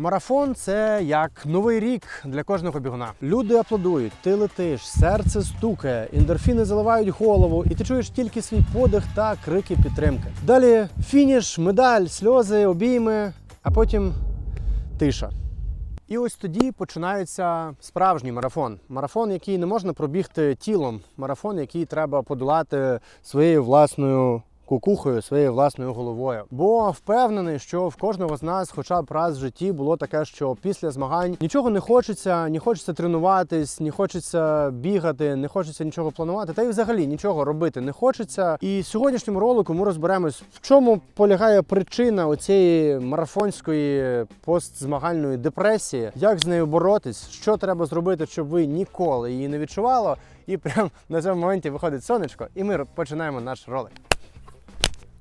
Марафон це як новий рік для кожного бігуна. Люди аплодують, ти летиш, серце стукає, ендорфіни заливають голову, і ти чуєш тільки свій подих та крики підтримки. Далі фініш, медаль, сльози, обійми, а потім тиша. І ось тоді починається справжній марафон. Марафон, який не можна пробігти тілом, марафон, який треба подолати своєю власною кукухою, своєю власною головою. Бо впевнений, що в кожного з нас, хоча б раз в житті, було таке, що після змагань нічого не хочеться, не хочеться тренуватись, не хочеться бігати, не хочеться нічого планувати, та й взагалі нічого робити не хочеться. І в сьогоднішньому ролику ми розберемось, в чому полягає причина оцієї марафонської постзмагальної депресії, як з нею боротись, що треба зробити, щоб ви ніколи її не відчували. І прямо на цьому моменті виходить сонечко, і ми починаємо наш ролик.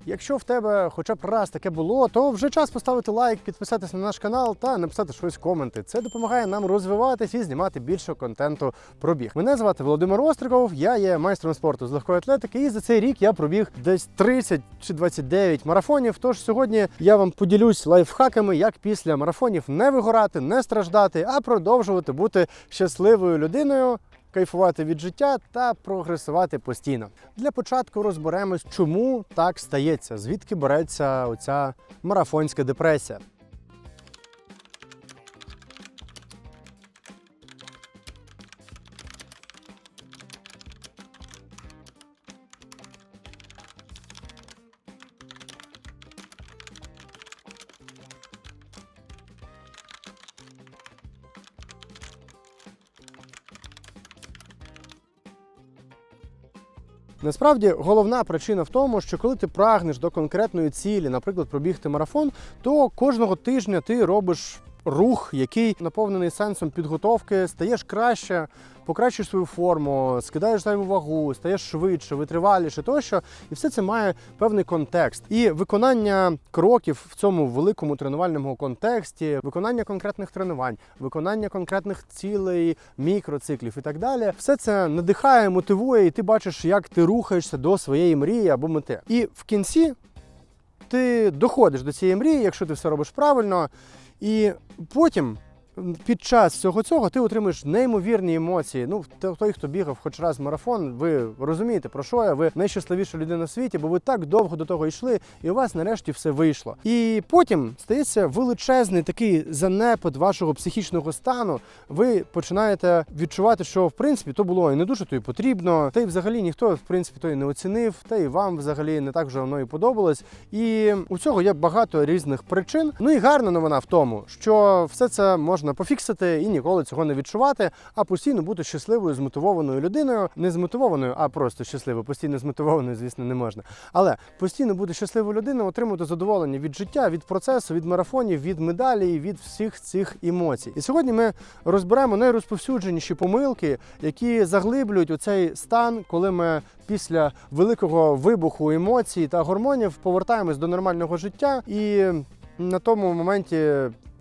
Якщо в тебе хоча б раз таке було, то вже час поставити лайк, підписатися на наш канал та написати щось в коменти. Це допомагає нам розвиватись і знімати більше контенту про біг. Мене звати Володимир Остриков, я є майстром спорту з легкої атлетики, і за цей рік я пробіг десь 30 чи 29 марафонів. Тож сьогодні я вам поділюсь лайфхаками, як після марафонів не вигорати, не страждати, а продовжувати бути щасливою людиною кайфувати від життя та прогресувати постійно. Для початку розберемось, чому так стається, звідки береться оця марафонська депресія. Насправді головна причина в тому, що коли ти прагнеш до конкретної цілі, наприклад, пробігти марафон, то кожного тижня ти робиш рух, який наповнений сенсом підготовки, стаєш краще, покращуєш свою форму, скидаєш зайву вагу, стаєш швидше, витриваліше тощо, і все це має певний контекст. І виконання кроків в цьому великому тренувальному контексті, виконання конкретних тренувань, виконання конкретних цілей, мікроциклів і так далі, все це надихає, мотивує, і ти бачиш, як ти рухаєшся до своєї мрії або мети. І в кінці ти доходиш до цієї мрії, якщо ти все робиш правильно. І потім, під час всього цього, ти отримуєш неймовірні емоції. Ну, той, хто бігав хоч раз в марафон, ви розумієте, про що я. Ви найщасливіша людина в світі, бо ви так довго до того йшли, і у вас нарешті все вийшло. І потім стається величезний такий занепад вашого психічного стану. Ви починаєте відчувати, що в принципі то було і не дуже то й потрібно, та й взагалі ніхто в принципі то і не оцінив, та й вам взагалі не так вже воно і подобалось. І у цього є багато різних причин. Ну і гарна новина в тому, що все це можна пофіксити і ніколи цього не відчувати, а постійно бути щасливою, змотивованою людиною, не змотивованою, а просто щасливою. Постійно змотивованою, звісно, не можна. Але постійно бути щасливою людиною, отримувати задоволення від життя, від процесу, від марафонів, від медалей, від всіх цих емоцій. І сьогодні ми розберемо найрозповсюдженіші помилки, які заглиблюють у цей стан, коли ми після великого вибуху емоцій та гормонів повертаємось до нормального життя і на тому моменті.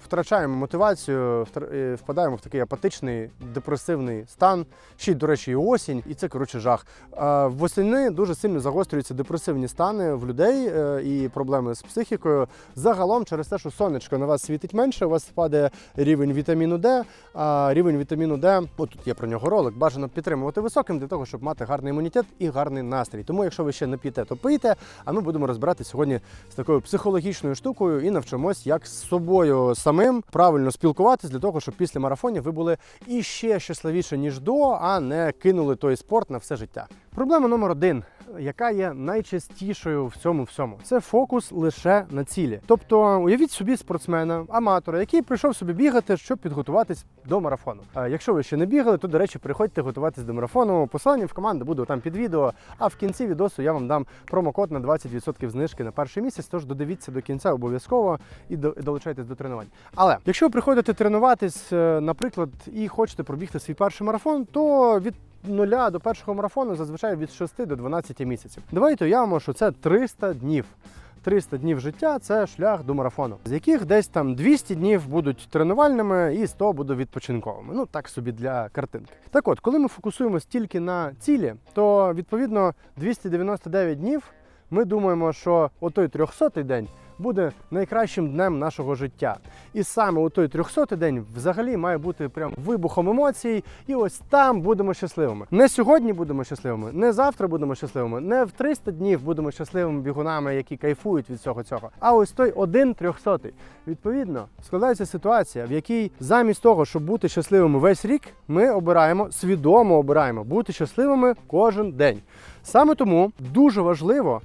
Втрачаємо мотивацію, е, впадаємо в такий апатичний, депресивний стан. Ще й, до речі, і осінь, і це коротше жах. Восени дуже сильно загострюються депресивні стани в людей е, і проблеми з психікою. Загалом, через те, що сонечко на вас світить менше, у вас впаде рівень вітаміну Д. А рівень вітаміну Д, от тут є про нього ролик, бажано підтримувати високим для того, щоб мати гарний імунітет і гарний настрій. Тому, якщо ви ще не п'єте, то пийте. А ми будемо розбирати сьогодні з такою психологічною штукою і навчимось, як з собою самим правильно спілкуватись для того, щоб після марафонів ви були іще щасливіше, ніж до, а не кинули той спорт на все життя. Проблема номер один. Яка є найчастішою в цьому всьому? Це фокус лише на цілі. Тобто, уявіть собі спортсмена, аматора, який прийшов собі бігати, щоб підготуватись до марафону. Якщо ви ще не бігали, то до речі, приходьте готуватись до марафону. Посилання в команду буде там під відео. А в кінці відосу я вам дам промокод на 20% знижки на перший місяць. Тож додивіться до кінця обов'язково і долучайтесь до тренувань. Але якщо ви приходите тренуватись, е, наприклад, і хочете пробігти свій перший марафон, то від нуля до першого марафону зазвичай від 6 до 12 місяців. Давайте уявимо, що це 300 днів. 300 днів життя це шлях до марафону, з яких десь там 200 днів будуть тренувальними і 100 буде відпочинковими. Ну так собі для картинки. Так от, коли ми фокусуємось тільки на цілі, то відповідно 299 днів ми думаємо, що отой 300-й день буде найкращим днем нашого життя. І саме у той 300-й день взагалі має бути прям вибухом емоцій, і ось там будемо щасливими. Не сьогодні будемо щасливими, не завтра будемо щасливими, не в 300 днів будемо щасливими бігунами, які кайфують від всього цього. А ось той один трьохсотий. Відповідно, складається ситуація, в якій замість того, щоб бути щасливими весь рік, ми обираємо свідомо обираємо бути щасливими кожен день. Саме тому дуже важливо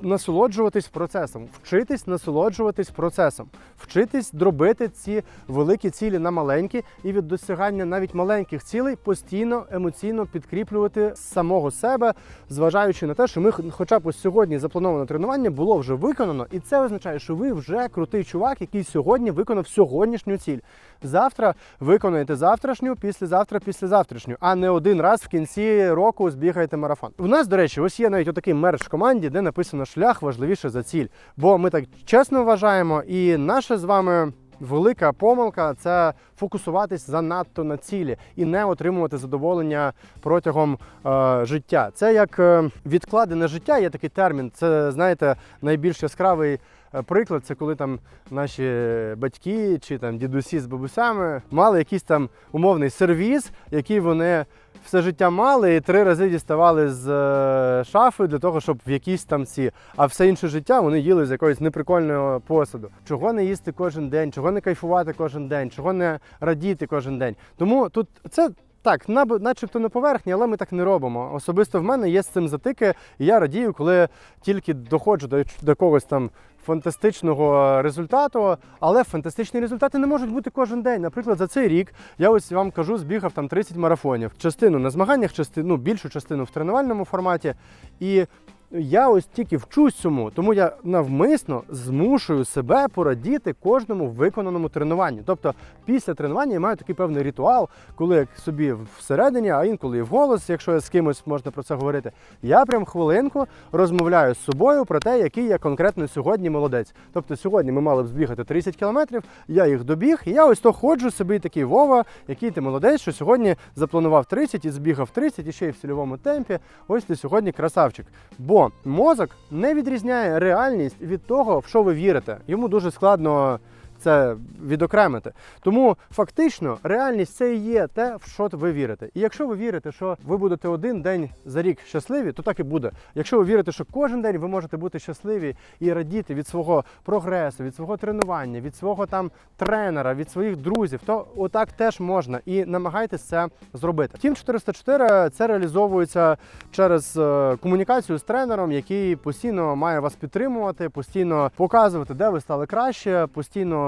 насолоджуватись процесом, вчитись насолоджуватись процесом, вчитись дробити ці великі цілі на маленькі і від досягання навіть маленьких цілей постійно емоційно підкріплювати самого себе, зважаючи на те, що ми, хоча б ось сьогодні заплановане тренування було вже виконано, і це означає, що ви вже крутий чувак, який сьогодні виконав сьогоднішню ціль. Завтра виконаєте завтрашню, післязавтра, післязавтрашню, а не один раз в кінці року збігаєте марафон. У нас, до речі, ось є навіть отакий мерч в команді, де написано шлях важливіше за ціль. Бо ми так чесно вважаємо, і наша з вами. Велика помилка це фокусуватись занадто на цілі і не отримувати задоволення протягом е, життя. Це як е, відкладене життя, є такий термін. Це знаєте, найбільш яскравий приклад. Це коли там наші батьки чи там дідусі з бабусями мали якийсь там умовний сервіз, який вони все життя мали і три рази діставали з е, шафи для того, щоб в якісь там ці, а все інше життя вони їли з якогось неприкольного посуду. Чого не їсти кожен день, чого не кайфувати кожен день, чого не радіти кожен день. Тому тут це. Так, начебто на поверхні, але ми так не робимо. Особисто в мене є з цим затики, і я радію, коли тільки доходжу до, до когось там фантастичного результату, але фантастичні результати не можуть бути кожен день. Наприклад, за цей рік я ось вам кажу, збігав там 30 марафонів. Частину на змаганнях, частину, ну, більшу частину в тренувальному форматі. І я ось тільки вчусь цьому, тому я навмисно змушую себе порадіти кожному виконаному тренуванню. Тобто, після тренування я маю такий певний ритуал, коли я собі всередині, а інколи і вголос, якщо я з кимось можна про це говорити. Я прям хвилинку розмовляю з собою про те, який я конкретно сьогодні молодець. Тобто, сьогодні ми мали б збігати 30 кілометрів, я їх добіг, і я ось то ходжу собі такий Вова, який ти молодець, що сьогодні запланував 30 і збігав 30, і ще й в цільовому темпі. Ось ти сьогодні красавчик. Бо мозок не відрізняє реальність від того, в що ви вірите. Йому дуже складно це відокремити. Тому фактично реальність це і є те, в що ви вірите. І якщо ви вірите, що ви будете один день за рік щасливі, то так і буде. Якщо ви вірите, що кожен день ви можете бути щасливі і радіти від свого прогресу, від свого тренування, від свого там тренера, від своїх друзів, то отак теж можна. І намагайтесь це зробити. Тім 404 це реалізовується через е, комунікацію з тренером, який постійно має вас підтримувати, постійно показувати, де ви стали краще, постійно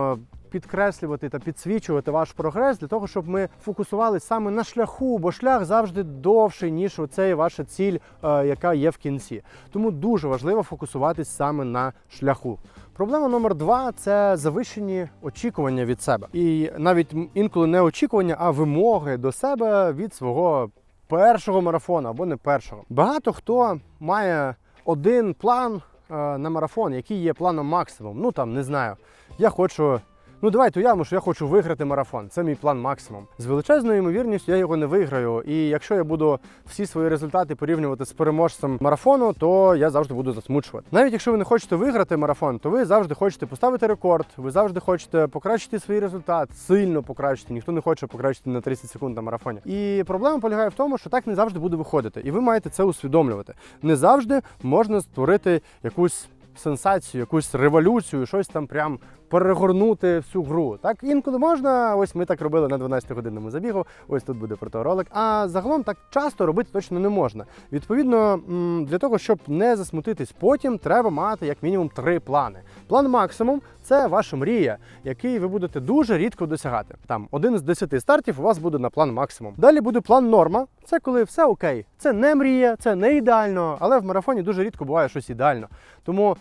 підкреслювати та підсвічувати ваш прогрес для того, щоб ми фокусувалися саме на шляху, бо шлях завжди довший, ніж оцей ваша ціль, е, яка є в кінці. Тому дуже важливо фокусуватись саме на шляху. Проблема номер два це завищені очікування від себе, і навіть інколи не очікування, а вимоги до себе від свого першого марафону або не першого. Багато хто має один план на марафон, який є планом максимум. Ну там не знаю. Я хочу. Ну давайте уявимо, що я хочу виграти марафон. Це мій план максимум. З величезною ймовірністю я його не виграю. І якщо я буду всі свої результати порівнювати з переможцем марафону, то я завжди буду засмучувати. Навіть якщо ви не хочете виграти марафон, то ви завжди хочете поставити рекорд, ви завжди хочете покращити свій результат, сильно покращити. Ніхто не хоче покращити на 30 секунд на марафоні. І проблема полягає в тому, що так не завжди буде виходити. І ви маєте це усвідомлювати. Не завжди можна створити якусь сенсацію, якусь революцію, щось там прям перегорнути всю гру. Так інколи можна. Ось ми так робили на 12-годинному забігу. Ось тут буде про. А загалом так часто робити точно не можна. Відповідно, для того, щоб не засмутитись потім, треба мати як мінімум три плани. План максимум це ваша мрія, який ви будете дуже рідко досягати. Там один з 10 стартів у вас буде на план максимум. Далі буде план норма. Це коли все окей. Це не мрія, це не ідеально, але в марафоні дуже рідко буває щось ідеально. Тому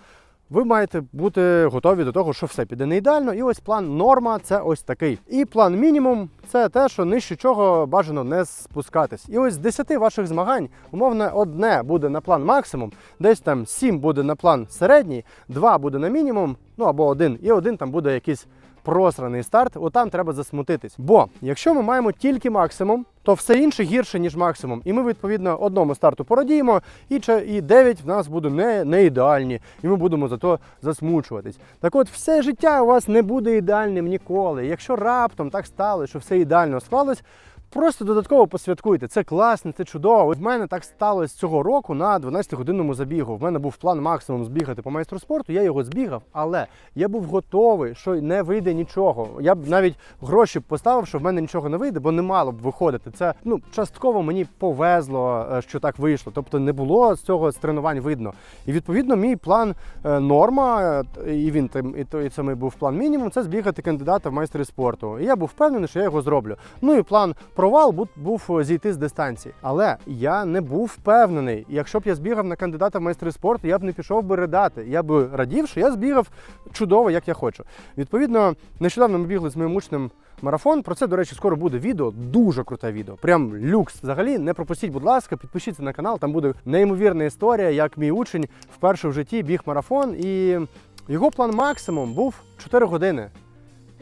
ви маєте бути готові до того, що все піде не ідеально. І ось план норма це ось такий. І план мінімум це те, що нижче чого бажано не спускатись. І ось з 10 ваших змагань, умовно, одне буде на план максимум, десь там 7 буде на план середній, 2 буде на мінімум, ну або один, і один там буде якийсь просраний старт, отам треба засмутитись. Бо якщо ми маємо тільки максимум, то все інше гірше, ніж максимум. І ми, відповідно, одному старту порадіємо, і, і 9 в нас буде не, не ідеальні, і ми будемо зато засмучуватись. Так от, все життя у вас не буде ідеальним ніколи. Якщо раптом так стало, що все ідеально склалось, Просто додатково посвяткуйте. Це класно, це чудово. В мене так сталося цього року на 12-годинному забігу. В мене був план максимум збігати по майстру спорту. Я його збігав, але я був готовий, що не вийде нічого. Я б навіть гроші поставив, що в мене нічого не вийде, бо не мало б виходити. Це ну частково мені повезло, е, що так вийшло. Тобто не було з цього з тренувань видно. І відповідно мій план е, норма, е, і він там, і той самий був план мінімум. Це збігати кандидата в майстри спорту. І я був впевнений, що я його зроблю. Ну і план провал був, е, зійти з дистанції. Але я не був впевнений. Якщо б я збігав на кандидата в майстри спорту, я б не пішов би ридати. Я б радів, що я збігав чудово, як я хочу. Відповідно, нещодавно ми бігли з моїм учнем марафон. Про це, до речі, скоро буде відео. Дуже круте відео. Прям люкс. Взагалі, не пропустіть, будь ласка, підпишіться на канал. Там буде неймовірна історія, як мій учень вперше в житті біг марафон, і його план максимум був 4 години.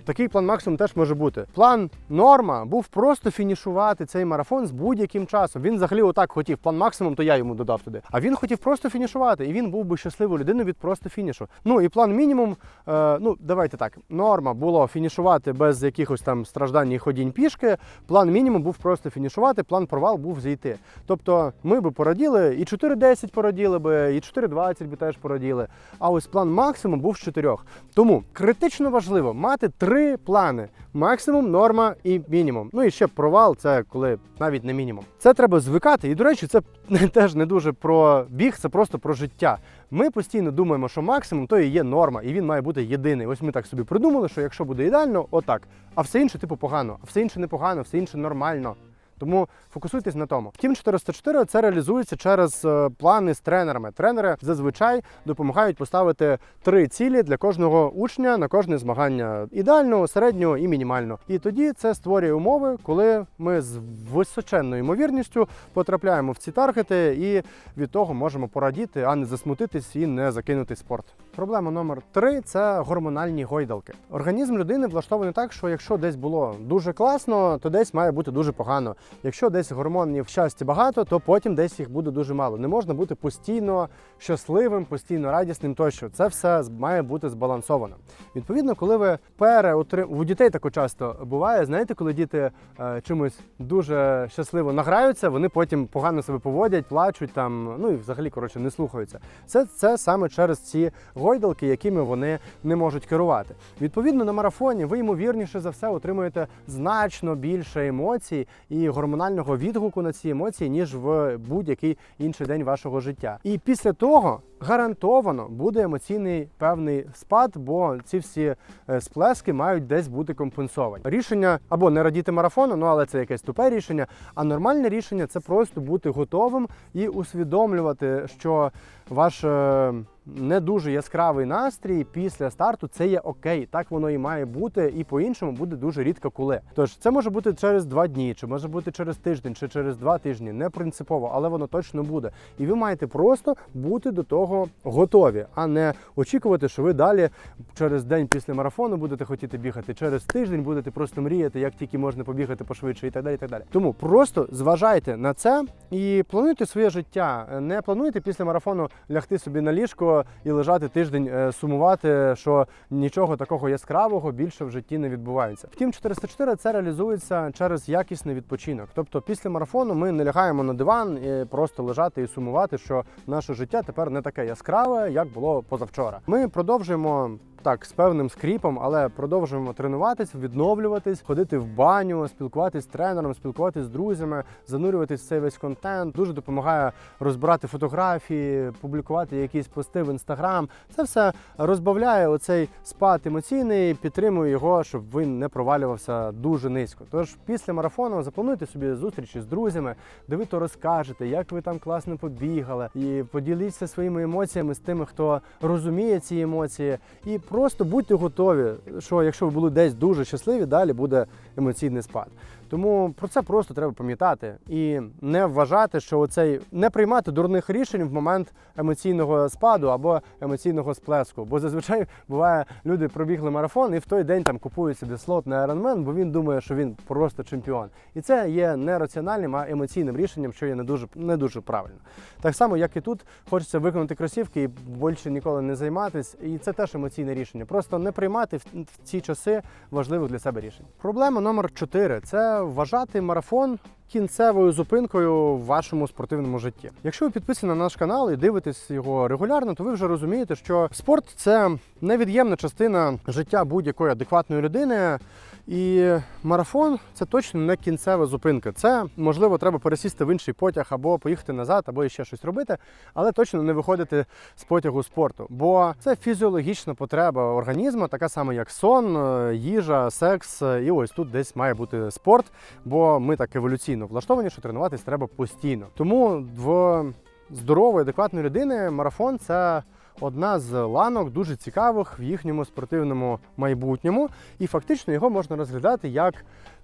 Такий план максимум теж може бути. План норма був просто фінішувати цей марафон з будь-яким часом. Він взагалі отак хотів. План максимум, то я йому додав туди. А він хотів просто фінішувати, і він був би щасливою людиною від просто фінішу. Ну і план мінімум. Е, ну давайте так. Норма було фінішувати без якихось там страждань і ходінь пішки. План мінімум був просто фінішувати. План провал був зійти. Тобто ми би пораділи і 4.10 пораділи би, і 4.20 би теж пораділи. А ось план максимум був з чотирьох. Тому критично важливо мати три плани: максимум, норма і мінімум. Ну і ще провал це коли навіть не мінімум. Це треба звикати. І до речі, це теж не дуже про біг, це просто про життя. Ми постійно думаємо, що максимум то і є норма, і він має бути єдиний. Ось ми так собі придумали, що якщо буде ідеально, отак. А все інше, типу, погано, а все інше непогано, все інше нормально. Тому фокусуйтесь на тому. Тім 404 це реалізується через е, плани з тренерами. Тренери зазвичай допомагають поставити три цілі для кожного учня на кожне змагання: ідеального, середнього і мінімального. І тоді це створює умови, коли ми з височенною ймовірністю потрапляємо в ці таргети і від того можемо порадіти, а не засмутитись і не закинути спорт. Проблема номер три це гормональні гойдалки. Організм людини влаштований так, що якщо десь було дуже класно, то десь має бути дуже погано. Якщо десь гормонів щастя багато, то потім десь їх буде дуже мало. Не можна бути постійно щасливим, постійно радісним. Тощо це все має бути збалансовано. Відповідно, коли ви переотрим... у дітей тако часто буває, знаєте, коли діти е, чимось дуже щасливо награються, вони потім погано себе поводять, плачуть там, ну і взагалі коротше не слухаються. Це, це саме через ці гойдалки, якими вони не можуть керувати. Відповідно, на марафоні ви ймовірніше за все отримуєте значно більше емоцій і гормонального відгуку на ці емоції, ніж в будь-який інший день вашого життя. І після того гарантовано буде емоційний певний спад, бо ці всі е, сплески мають десь бути компенсовані. Рішення або не радіти марафону, ну але це якесь тупе рішення. А нормальне рішення це просто бути готовим і усвідомлювати, що ваш е, не дуже яскравий настрій після старту це є окей. Так воно і має бути, і по-іншому буде дуже рідко коли. Тож це може бути через два дні, чи може бути через тиждень, чи через два тижні. Не принципово, але воно точно буде. І ви маєте просто бути до того готові, а не очікувати, що ви далі через день після марафону будете хотіти бігати, через тиждень будете просто мріяти, як тільки можна побігати пошвидше і так далі. І так далі. Тому просто зважайте на це і плануйте своє життя. Не плануйте після марафону лягти собі на ліжко і лежати тиждень, е, сумувати, що нічого такого яскравого більше в житті не відбувається. Втім, 404 це реалізується через якісний відпочинок. Тобто, після марафону ми не лягаємо на диван і просто лежати і сумувати, що наше життя тепер не таке яскраве, як було позавчора. Ми продовжуємо. Так, з певним скріпом, але продовжуємо тренуватись, відновлюватись, ходити в баню, спілкуватись з тренером, спілкуватись з друзями, занурюватись в цей весь контент. Дуже допомагає розбирати фотографії, публікувати якісь пости в інстаграм. Це все розбавляє оцей спад емоційний, підтримує його, щоб він не провалювався дуже низько. Тож після марафону заплануйте собі зустрічі з друзями, де ви то розкажете, як ви там класно побігали, і поділіться своїми емоціями з тими, хто розуміє ці емоції, і просто будьте готові, що якщо ви були десь дуже щасливі, далі буде емоційний спад. Тому про це просто треба пам'ятати і не вважати, що оцей не приймати дурних рішень в момент емоційного спаду або емоційного сплеску. Бо зазвичай буває, люди пробігли марафон і в той день там купують собі слот на Ironman, бо він думає, що він просто чемпіон. І це є не раціональним, а емоційним рішенням, що є не дуже не дуже правильно. Так само, як і тут, хочеться виконати кросівки і більше ніколи не займатись. І це теж емоційне рішення. Просто не приймати в ці часи важливих для себе рішень. Проблема номер 4 – це вважати марафон кінцевою зупинкою в вашому спортивному житті. Якщо ви підписані на наш канал і дивитесь його регулярно, то ви вже розумієте, що спорт це невід'ємна частина життя будь-якої адекватної людини. І марафон це точно не кінцева зупинка. Це можливо треба пересісти в інший потяг або поїхати назад, або ще щось робити, але точно не виходити з потягу спорту. Бо це фізіологічна потреба організму, така сама, як сон, е, їжа, секс. І ось тут десь має бути спорт, бо ми так еволюційно влаштовані, що тренуватись треба постійно. Тому в здорової, адекватної людини марафон це одна з ланок дуже цікавих в їхньому спортивному майбутньому, і фактично його можна розглядати як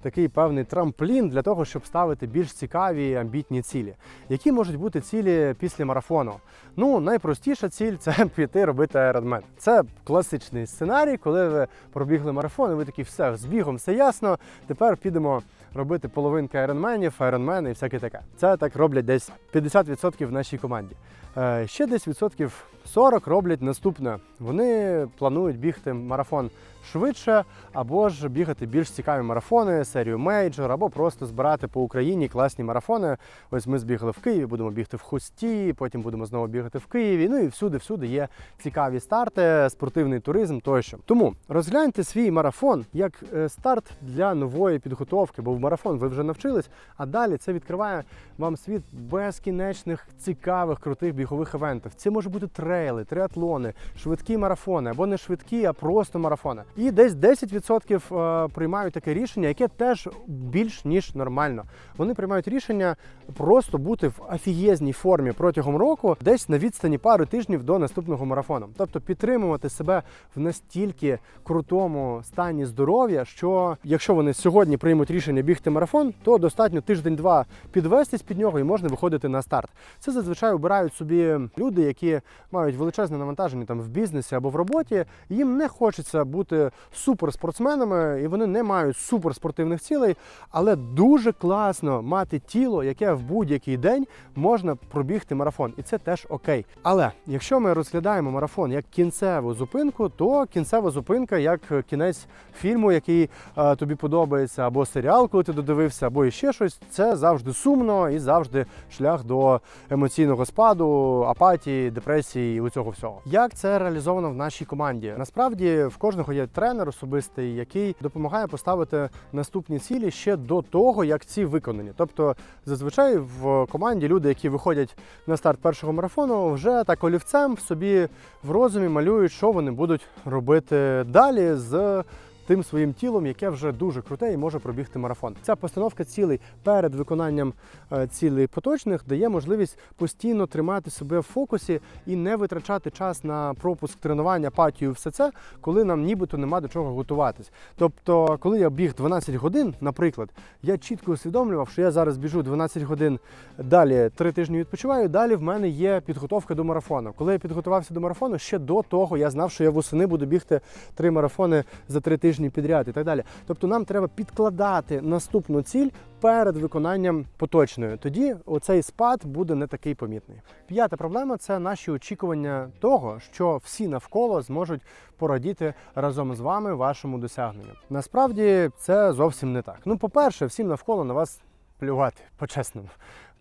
такий певний трамплін для того, щоб ставити більш цікаві амбітні цілі. Які можуть бути цілі після марафону? Ну, найпростіша ціль це піти робити Ironman. Це класичний сценарій, коли ви пробігли марафон, і ви такі все з бігом, все ясно. Тепер підемо робити половинки айронменів, айронмени і всяке таке. Це так роблять десь 50% в нашій команді. Е, Ще десь відсотків 40 роблять наступне. Вони планують бігти марафон швидше, або ж бігати більш цікаві марафони, серію мейджор, або просто збирати по Україні класні марафони. Ось ми збігали в Києві, будемо бігти в Хусті, потім будемо знову бігати в Києві. Ну і всюди, всюди є цікаві старти, спортивний туризм тощо. Тому розгляньте свій марафон як е, старт для нової підготовки, бо в марафон ви вже навчились, а далі це відкриває вам світ безкінечних цікавих крутих бігових івентів. Це може бути трейли, триатлони, швидкі марафони або не швидкі, а просто марафони. І десь 10% е, приймають таке рішення, яке теж більш ніж нормально. Вони приймають рішення просто бути в афієзній формі протягом року, десь на відстані пару тижнів до наступного марафону. Тобто підтримувати себе в настільки крутому стані здоров'я, що якщо вони сьогодні приймуть рішення бігти марафон, то достатньо тиждень-два підвестись під нього і можна виходити на старт. Це зазвичай обирають собі люди, які мають величезне навантаження там в бізнесі або в роботі. Їм не хочеться бути суперспортсменами, і вони не мають суперспортивних цілей, але дуже класно мати тіло, яке в будь-який день можна пробігти марафон, і це теж окей. Але якщо ми розглядаємо марафон як кінцеву зупинку, то кінцева зупинка як кінець фільму, який е, тобі подобається, або серіал, коли ти додивився, або іще щось, це завжди сумно і завжди шлях до емоційного спаду, апатії, депресії і у цього всього. Як це реалізовано в нашій команді? Насправді в кожного є тренер особистий, який допомагає поставити наступні цілі ще до того, як ці виконані. Тобто, зазвичай в команді люди, які виходять на старт першого марафону, вже так олівцем в собі в розумі малюють, що вони будуть робити далі з тим своїм тілом, яке вже дуже круте і може пробігти марафон. Ця постановка цілей перед виконанням е, цілей поточних дає можливість постійно тримати себе в фокусі і не витрачати час на пропуск тренування, апатію, все це, коли нам нібито нема до чого готуватись. Тобто, коли я біг 12 годин, наприклад, я чітко усвідомлював, що я зараз біжу 12 годин, далі 3 тижні відпочиваю. Далі в мене є підготовка до марафону. Коли я підготувався до марафону, ще до того я знав, що я восени буду бігти три марафони за три тижні підряд і так далі. Тобто нам треба підкладати наступну ціль перед виконанням поточної. Тоді оцей спад буде не такий помітний. П'ята проблема це наші очікування того, що всі навколо зможуть порадіти разом з вами вашому досягненню. Насправді це зовсім не так. Ну, по-перше, всім навколо на вас плювати по-чесному.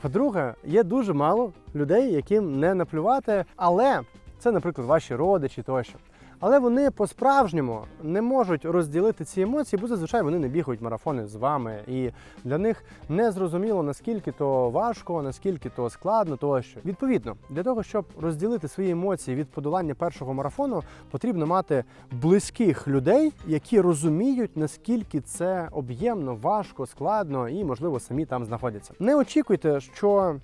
По-друге, є дуже мало людей, яким не наплювати, але це, наприклад, ваші родичі тощо. Але вони по-справжньому не можуть розділити ці емоції, бо зазвичай вони не бігають марафони з вами. І для них не зрозуміло, наскільки то важко, наскільки то складно, тощо. Відповідно, для того, щоб розділити свої емоції від подолання першого марафону, потрібно мати близьких людей, які розуміють, наскільки це об'ємно, важко, складно і, можливо, самі там знаходяться. Не очікуйте, що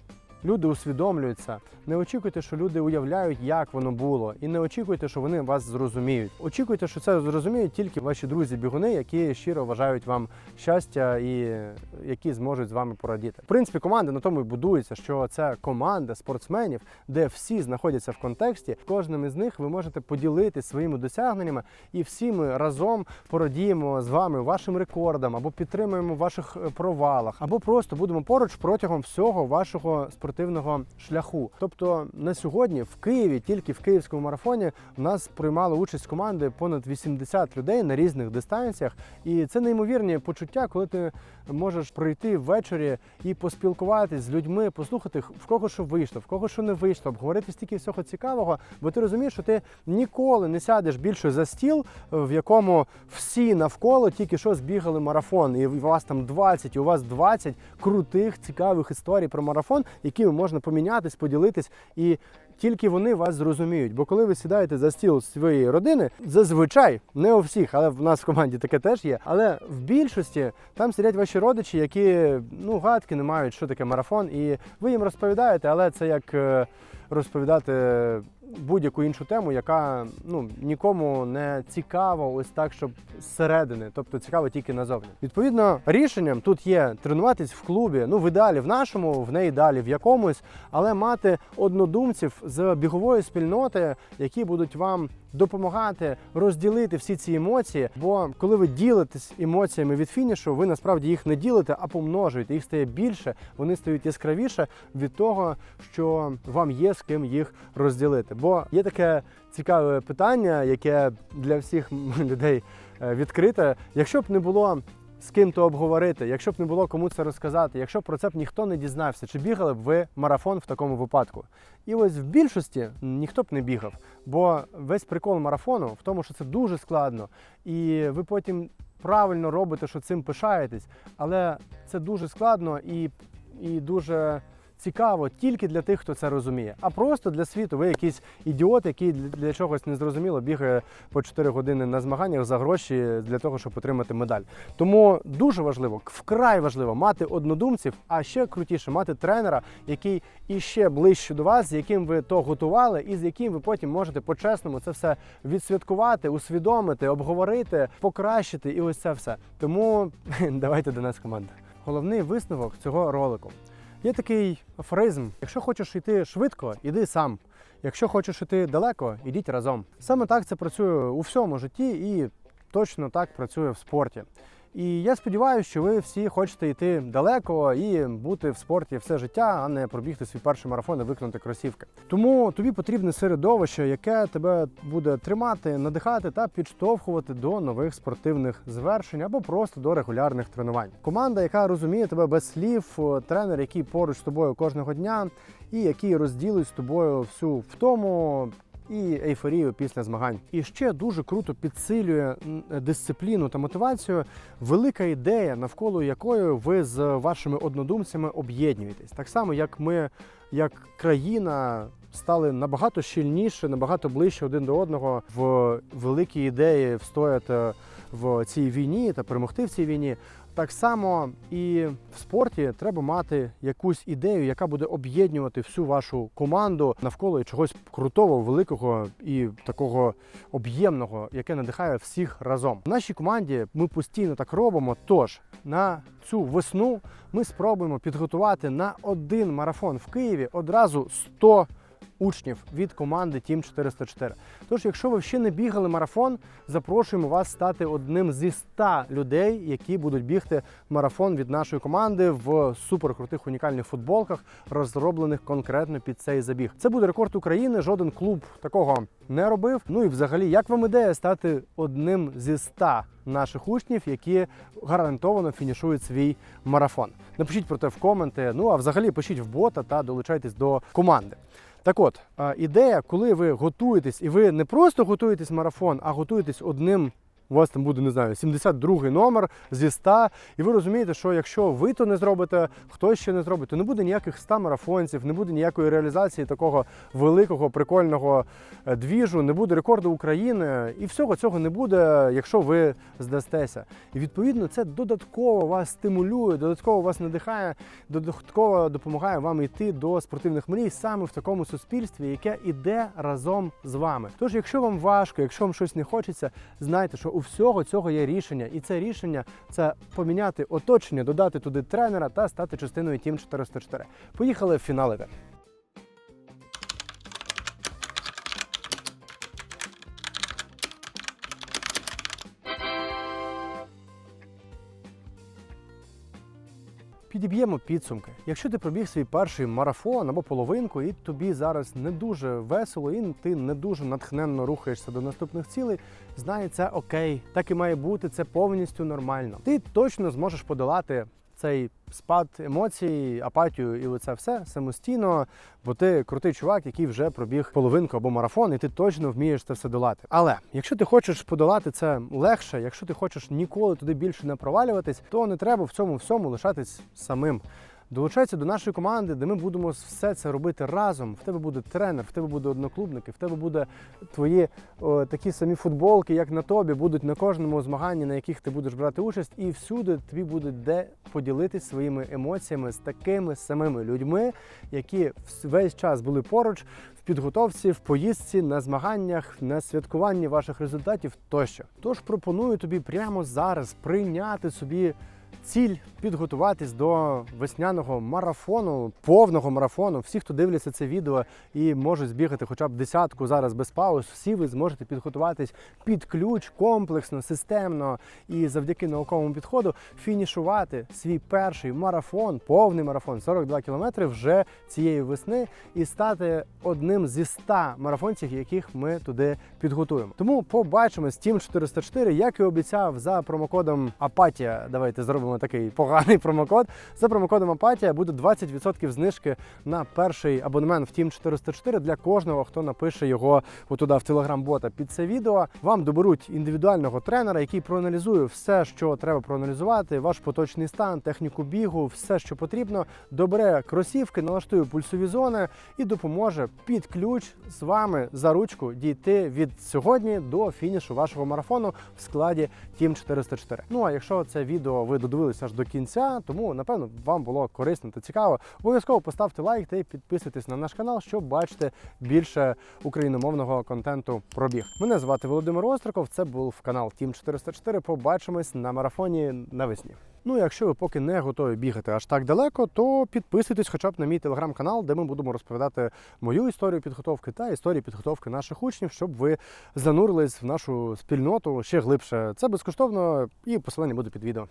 люди усвідомлюються. Не очікуйте, що люди уявляють, як воно було, і не очікуйте, що вони вас зрозуміють. Очікуйте, що це зрозуміють тільки ваші друзі-бігуни, які щиро вважають вам щастя і які зможуть з вами порадіти. В принципі, команда на тому і будується, що це команда спортсменів, де всі знаходяться в контексті. Кожним із них ви можете поділитися своїми досягненнями, і всі ми разом порадіємо з вами вашим рекордам або підтримуємо в ваших провалах, або просто будемо поруч протягом всього вашого спортивного шляху. Тобто на сьогодні в Києві, тільки в київському марафоні, в нас приймали участь команди понад 80 людей на різних дистанціях, і це неймовірні почуття, коли ти можеш прийти ввечері і поспілкуватись з людьми, послухати в кого що вийшло, в кого що не вийшло, обговорити стільки всього цікавого, бо ти розумієш, що ти ніколи не сядеш більше за стіл, в якому всі навколо тільки що збігали марафон, і у вас там 20, і у вас 20 крутих, цікавих історій про марафон, якими можна помінятись, поділитись і. Тільки вони вас зрозуміють. Бо коли ви сідаєте за стіл своєї родини, зазвичай не у всіх, але в нас в команді таке теж є. Але в більшості там сидять ваші родичі, які ну гадки не мають, що таке марафон, і ви їм розповідаєте, але це як е, розповідати будь-яку іншу тему, яка ну нікому не цікава, ось так, щоб зсередини, тобто цікаво тільки назовні. Відповідно, рішенням тут є тренуватись в клубі, ну в ідеалі в нашому, в неї далі в якомусь, але мати однодумців з бігової спільноти, які будуть вам допомагати розділити всі ці емоції. Бо коли ви ділитесь емоціями від фінішу, ви насправді їх не ділите, а помножуєте. Їх стає більше, вони стають яскравіше від того, що вам є з ким їх розділити. Бо є таке цікаве питання, яке для всіх людей е, відкрите. Якщо б не було з ким то обговорити, якщо б не було кому це розказати, якщо б про це б ніхто не дізнався, чи бігали б ви марафон в такому випадку. І ось в більшості ніхто б не бігав, бо весь прикол марафону в тому, що це дуже складно, і ви потім правильно робите, що цим пишаєтесь, але це дуже складно і, і дуже. Цікаво тільки для тих, хто це розуміє. А просто для світу ви якийсь ідіот, який для чогось незрозуміло бігає по 4 години на змаганнях за гроші для того, щоб отримати медаль. Тому дуже важливо, вкрай важливо мати однодумців, а ще крутіше мати тренера, який іще ближче до вас, з яким ви то готували, і з яким ви потім можете по-чесному це все відсвяткувати, усвідомити, обговорити, покращити і ось це все. Тому давайте до нас команда. Головний висновок цього ролику. Є такий афоризм: якщо хочеш йти швидко, іди сам. Якщо хочеш йти далеко, ідіть разом. Саме так це працює у всьому житті і точно так працює в спорті. І я сподіваюся, що ви всі хочете йти далеко і бути в спорті все життя, а не пробігти свій перший марафон і виконати кросівки. Тому тобі потрібне середовище, яке тебе буде тримати, надихати та підштовхувати до нових спортивних звершень або просто до регулярних тренувань. Команда, яка розуміє тебе без слів, тренер, який поруч з тобою кожного дня, і який розділить з тобою всю втому і ейфорію після змагань. І ще дуже круто підсилює дисципліну та мотивацію. Велика ідея, навколо якої ви з вашими однодумцями об'єднуєтесь. Так само, як ми, як країна. Стали набагато щільніше, набагато ближче один до одного в великій ідеї встояти в цій війні та перемогти в цій війні. Так само і в спорті треба мати якусь ідею, яка буде об'єднувати всю вашу команду навколо чогось крутого, великого і такого об'ємного, яке надихає всіх разом. В нашій команді ми постійно так робимо. Тож на цю весну ми спробуємо підготувати на один марафон в Києві одразу 100 учнів від команди Team 404. Тож, якщо ви ще не бігали марафон, запрошуємо вас стати одним зі 100 людей, які будуть бігти марафон від нашої команди в суперкрутих унікальних футболках, розроблених конкретно під цей забіг. Це буде рекорд України. Жоден клуб такого не робив. Ну і взагалі, як вам ідея стати одним зі 100 наших учнів, які гарантовано фінішують свій марафон? Напишіть про це в коменти. Ну а взагалі пишіть в бота та долучайтесь до команди. Так от, ідея, коли ви готуєтесь, і ви не просто готуєтесь марафон, а готуєтесь одним у вас там буде, не знаю, 72 номер зі 100, і ви розумієте, що якщо ви то не зробите, хтось ще не зробить, то не буде ніяких 100 марафонців, не буде ніякої реалізації такого великого, прикольного е, двіжу, не буде рекорду України, і всього цього не буде, якщо ви здастеся. І відповідно це додатково вас стимулює, додатково вас надихає, додатково допомагає вам йти до спортивних мрій саме в такому суспільстві, яке іде разом з вами. Тож, якщо вам важко, якщо вам щось не хочеться, знайте, що у всього цього є рішення, і це рішення це поміняти оточення, додати туди тренера та стати частиною Тім 404. Поїхали в фіналити. Підіб'ємо підсумки. Якщо ти пробіг свій перший марафон або половинку, і тобі зараз не дуже весело, і ти не дуже натхненно рухаєшся до наступних цілей, знай це окей, так і має бути, це повністю нормально. Ти точно зможеш подолати цей спад емоцій, апатію і оце все самостійно, бо ти крутий чувак, який вже пробіг половинку або марафон, і ти точно вмієш це все долати. Але якщо ти хочеш подолати це легше, якщо ти хочеш ніколи туди більше не провалюватись, то не треба в цьому всьому лишатись самим. Долучайся до нашої команди, де ми будемо все це робити разом. В тебе буде тренер, в тебе буде одноклубники, в тебе буде твої о, такі самі футболки, як на тобі, будуть на кожному змаганні, на яких ти будеш брати участь, і всюди тобі буде де поділитись своїми емоціями з такими самими людьми, які весь час були поруч в підготовці, в поїздці, на змаганнях, на святкуванні ваших результатів тощо. Тож пропоную тобі прямо зараз прийняти собі. Ціль підготуватись до весняного марафону, повного марафону. Всі, хто дивляться це відео і можуть збігати хоча б десятку зараз без пауз, всі ви зможете підготуватись під ключ комплексно, системно і завдяки науковому підходу фінішувати свій перший марафон, повний марафон 42 кілометри вже цієї весни і стати одним зі 100 марафонців, яких ми туди підготуємо. Тому побачимось Team 404, як і обіцяв за промокодом Апатія. Давайте зробимо такий поганий промокод. За промокодом Апатія буде 20% знижки на перший абонемент в Team 404 для кожного, хто напише його отуда в телеграм-бота під це відео. Вам доберуть індивідуального тренера, який проаналізує все, що треба проаналізувати, ваш поточний стан, техніку бігу, все, що потрібно. Добере кросівки, налаштує пульсові зони і допоможе під ключ з вами за ручку дійти від сьогодні до фінішу вашого марафону в складі Team 404. Ну а якщо це відео ви додивилися аж до кінця, тому напевно вам було корисно та цікаво. Обов'язково поставте лайк та й підписуйтесь на наш канал, щоб бачити більше україномовного контенту про біг. Мене звати Володимир Остриков. Це був канал Team 404. Побачимось на марафоні навесні. Ну, якщо ви поки не готові бігати аж так далеко, то підписуйтесь хоча б на мій телеграм-канал, де ми будемо розповідати мою історію підготовки та історію підготовки наших учнів, щоб ви занурились в нашу спільноту ще глибше. Це безкоштовно і посилання буде під відео.